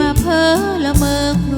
มาเพ้อละเมอครู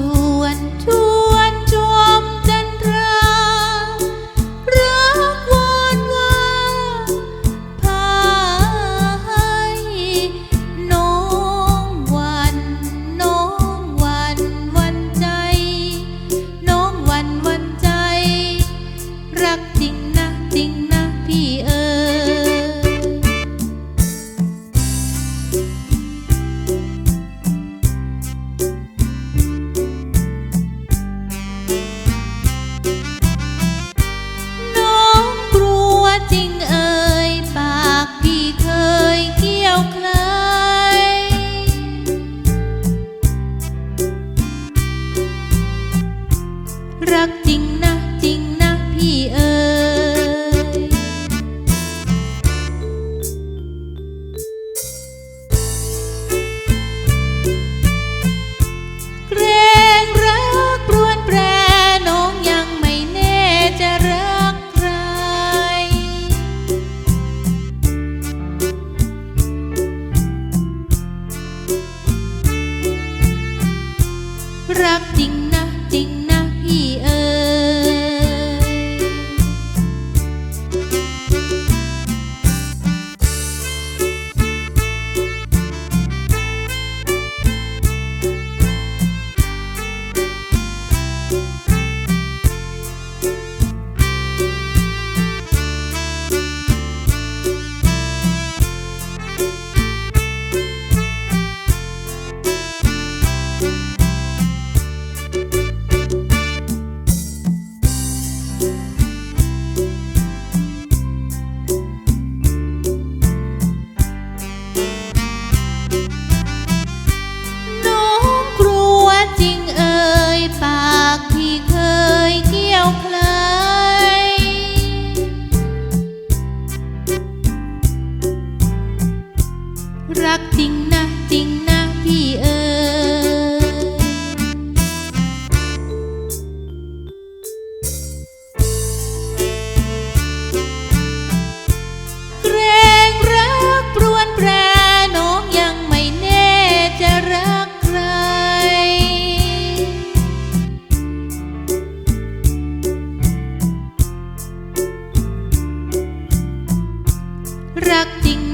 nothing, nothing. รักจริงนะจริงนะพี่เอ๋ยเรงรักปรวนแปรน้องยังไม่แน่จะรักใคร รักจริง